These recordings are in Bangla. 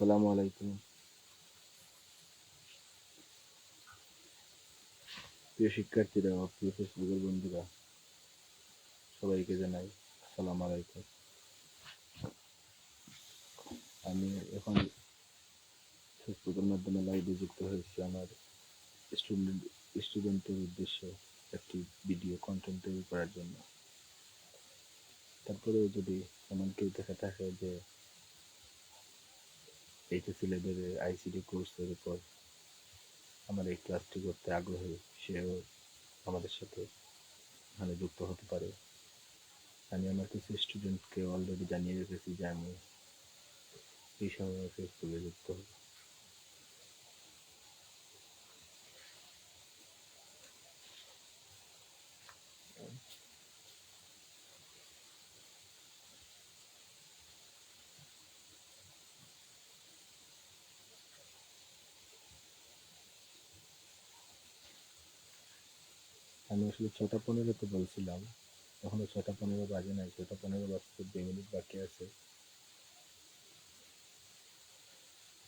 আসসালামু আলাইকুম। প্রিয় শিক্ষার্থীরা, প্রিয় ফেসবুকের বন্ধুরা, সবাইকে জানাই আসসালামু আলাইকুম। আমি এখন ফেসবুকের মাধ্যমে লাইভে যুক্ত হয়েছি। আমার স্টুডেন্ট স্টুডেন্টের উদ্দেশ্যে একটি ভিডিও কন্টেন্ট তৈরি করার জন্য। তারপরেও যদি এমন কেউ দেখা থাকে যে এইচএসসি সিলেবাসের আইসিডি কোর্সের উপর আমার এই ক্লাসটি করতে আগ্রহী, সেও আমাদের সাথে এখানে যুক্ত হতে পারে। আমি আমার কিছু স্টুডেন্টকে অলরেডি জানিয়ে রেখেছি যে আমি এই সময় ফেসবুকে যুক্ত হব। আমি আসলে ছটা পনেরোতে বলছিলাম। এখনও ছটা পনেরো বাজে নাই ছটা পনেরো বাজতে দুই মিনিট বাকি আছে।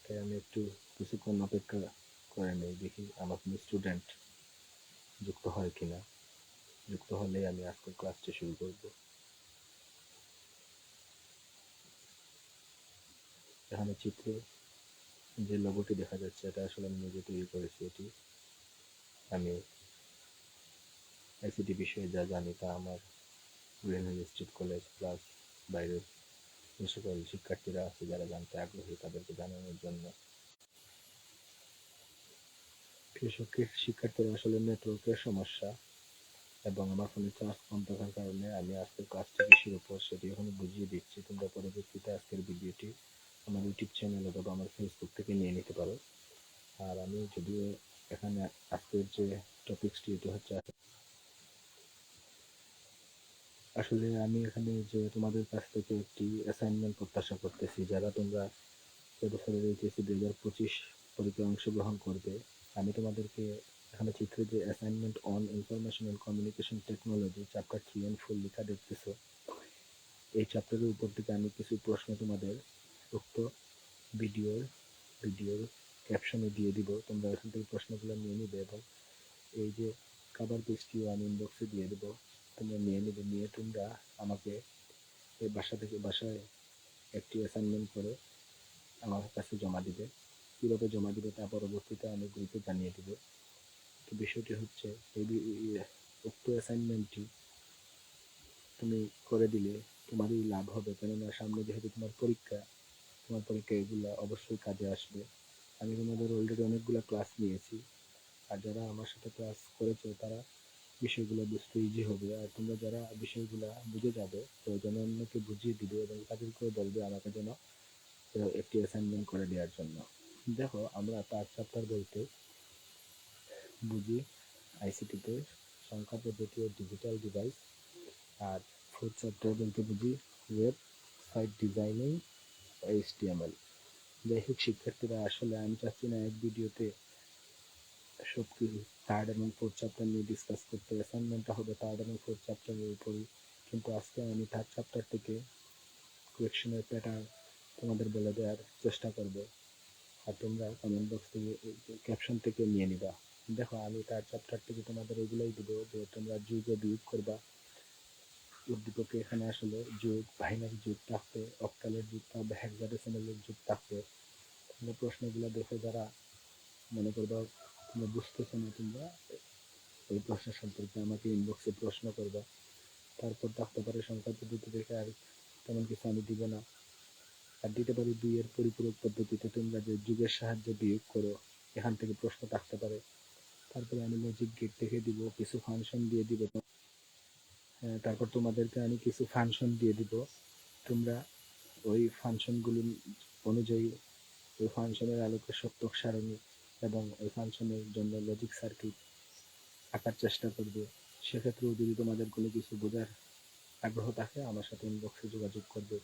তাই আমি একটু কিছুক্ষণ অপেক্ষা করে নেই, দেখি আমার কোনো স্টুডেন্ট যুক্ত হয় কিনা। যুক্ত হলে আমি আজকের ক্লাসটি শুরু করব। এখানে চিত্রে যে লোগোটি দেখা যাচ্ছে, এটা আসলে আমি নিজে তৈরি করেছি, এটি আমি আইসিটি বিষয়ে যা জানি তা আমার হিল স্ট্রিট কলেজ প্লাস বাইরের যে সকল শিক্ষার্থীরা আছে, যারা জানতে আগ্রহী তাদেরকে জানানোর জন্য। শিক্ষার্থীরা আসলে নেটওয়ার্কের সমস্যা এবং আমার ফোনে চার্জ কম থাকার কারণে আমি আজকের ক্লাসটি কৃষির উপর সেটি এখন বুঝিয়ে দিচ্ছি। তোমরা পরবর্তীতে আজকের ভিডিওটি আমার ইউটিউব চ্যানেল অথবা আমার ফেসবুক থেকে নিয়ে নিতে পারো। আর আমি যদিও এখানে আজকের যে টপিকসটি এটা হচ্ছে আসলে আমি এখানে যে তোমাদের কাছ থেকে একটি অ্যাসাইনমেন্ট প্রত্যাশা করতেছি, যারা তোমরা এবছরের এইচএসসি দুই হাজার পঁচিশ পরীক্ষায় অংশগ্রহণ করবে, আমি তোমাদেরকে এখানে চিত্রে যে assignment on information and communication technology chapter three and four লেখা দেখতেছো, এই চ্যাপ্টারের উপর থেকে আমি কিছু প্রশ্ন তোমাদের উক্ত ভিডিওর ভিডিওর ক্যাপশনে দিয়ে দিব। তোমরা এখান থেকে প্রশ্নগুলো নিয়ে নিবে এবং এই যে কাবার পেজটিও আমি ইনবক্সে দিয়ে দেবো। তোমরা নিয়ে নেবে, নিয়ে তোমরা আমাকে এই বাসা থেকে বাসায় একটি অ্যাসাইনমেন্ট করে আমার কাছে জমা দিবে। কীভাবে জমা দিবে তা পরবর্তীতে আমি গ্রুপে জানিয়ে দেবো। তো বিষয়টি হচ্ছে, এই উক্ত অ্যাসাইনমেন্টটি তুমি করে দিলে তোমারই লাভ হবে। কেননা সামনে যেহেতু তোমার পরীক্ষা তোমার পরীক্ষা এগুলো অবশ্যই কাজে আসবে। আমি তোমাদের অলরেডি অনেকগুলো ক্লাস নিয়েছি। আর যারা আমার সাথে ক্লাস করেছে, তারা বিষয়গুলো বুঝতে ইজি হবে। আর তোমরা যারা বিষয়গুলো বুঝে যাবে, তো যেন অন্যকে বুঝিয়ে দিবে এবং তাদেরকেও বলবে আমাকে যেন একটি অ্যাসাইনমেন্ট করে দেওয়ার জন্য। দেখো, আমরা পাঁচ চ্যাপ্টার বলতে বুঝি আইসিটিতে সংখ্যা পদ্ধতি ও ডিজিটাল ডিভাইস আর ফোর্থ চ্যাপ্টার বলতে বুঝি ওয়েব সাইট ডিজাইনিং এইচটিএমএল যাই হোক, শিক্ষার্থীরা, আসলে আমি চাচ্ছি না এক ভিডিওতে সব কিছু থার্ড এবং ফোর্থ চ্যাপ্টার নিয়ে ডিসকাস করতে অ্যাসাইনমেন্টটা হবে থার্ড এবং ফোর্থ চ্যাপ্টারের উপরই। কিন্তু আজকে আমি থার্ড চ্যাপ্টার থেকে কোয়েকশনের প্যাটার্ন তোমাদের বলে দেওয়ার চেষ্টা করব। আর তোমরা কমেন্ট বক্স থেকে ক্যাপশন থেকে নিয়ে নিবা। দেখো, আমি থার্ড চ্যাপ্টার থেকে তোমাদের এগুলোই দিব যে তোমরা যুগ ও বিয়োগ করবা। উদ্দীপকে এখানে আসলে যুগ বাইনারি যুগ থাকবে অক্টালের যুগ থাকবে হেক্সাডেসিমালের যুগ থাকবে। প্রশ্নগুলো দেখে যারা মনে করবা তোমরা বুঝতেছো না তোমরা এই প্রশ্ন সম্পর্কে আমাকে ইনবক্সে প্রশ্ন করবা। তারপর থাকতে পারে সংখ্যা পদ্ধতি দেখে আর তেমন কিছু আমি দিব না। আর দিতে পারি দুইয়ের পরিপূরক পদ্ধতিতে তোমরা যে যুগের সাহায্যে বিয়োগ করো এখান থেকে প্রশ্ন থাকতে পারে। তারপরে আমি লজিক গেট দেখে দিব কিছু ফাংশন দিয়ে দিব। হ্যাঁ, তারপর তোমাদেরকে আমি কিছু ফাংশন দিয়ে দিব। তোমরা ওই ফাংশনগুলো অনুযায়ী ওই ফাংশনের আলোকে সত্যক সারণী এবং ওই ফাংশনের জন্য লজিক সার্কিট আঁকার চেষ্টা করবে। সেক্ষেত্রেও যদি তোমাদের কোনো কিছু বোঝার আগ্রহ থাকে, আমার সাথে ইনবক্সে যোগাযোগ করবে।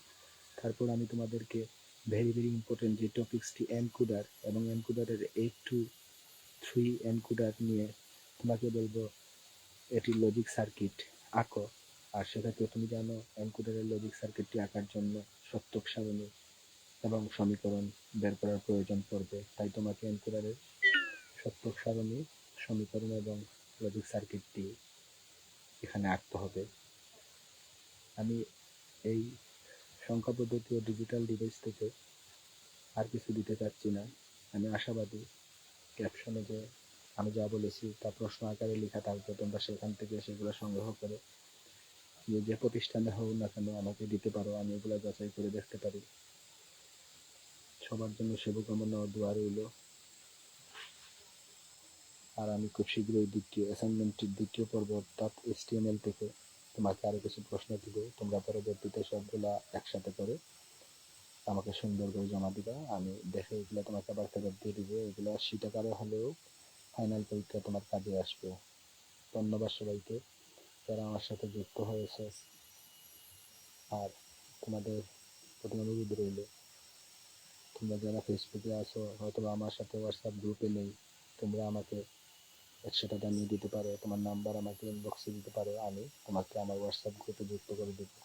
তারপর আমি তোমাদেরকে ভেরি ভেরি ইম্পর্টেন্ট যে টপিক্সটি এনকুডার এবং এনকুডারের এইট টু থ্রি এনকুডার নিয়ে তোমাকে বলব, এটি লজিক সার্কিট আঁকো। আর সেক্ষেত্রে তুমি জানো এনকুডারের লজিক সার্কিটটি আঁকার জন্য সত্যক সারণী এবং সমীকরণ বের করার প্রয়োজন পড়বে। তাই তোমাকে এনকোডারের সত্যক সারণী, সমীকরণ এবং লজিক সার্কিটটি এখানে আঁকতে হবে। আমি এই সংখ্যা পদ্ধতি ও ডিজিটাল ডিভাইস থেকে আর কিছু দিতে চাচ্ছি না। আমি আশাবাদী ক্যাপশনে যে আমি যা বলেছি, তা প্রশ্ন আকারে লেখা থাকবে। তোমরা সেখান থেকে সেগুলো সংগ্রহ করে যে যে প্রতিষ্ঠানে হোক না কেন আমাকে দিতে পারো। আমি এগুলো যাচাই করে দেখতে পারি। সবার জন্য শুভকামনা ও দোয়া রইল। আর আমি খুব শীঘ্রই দ্বিতীয় অ্যাসাইনমেন্টটির দ্বিতীয় পর্ব অর্থাৎ এসটিএমএল থেকে তোমাকে আরও কিছু প্রশ্ন দিব। তোমরা পরবর্তীতে সবগুলা একসাথে করে আমাকে সুন্দর করে জমা দিবা। আমি দেখে এগুলো তোমাকে আবার ফেরত দিয়ে দিব। এগুলো টাকারও হলেও ফাইনাল পরীক্ষা তোমার কাজে আসবে। ধন্যবাদ সবাইকে যারা আমার সাথে যুক্ত হয়েছে। আর তোমাদের প্রতি অনুরোধ রইল তোমরা যারা ফেসবুকে আছো হয়তো আমার সাথে হোয়াটসঅ্যাপ গ্রুপে নেই, তোমরা আমাকে একশো টাকা নিয়ে দিতে পারো, তোমার নাম্বার আমাকে ইনবক্সে দিতে পারো, আমি তোমাকে আমার হোয়াটসঅ্যাপ গ্রুপে যুক্ত করে দেবো।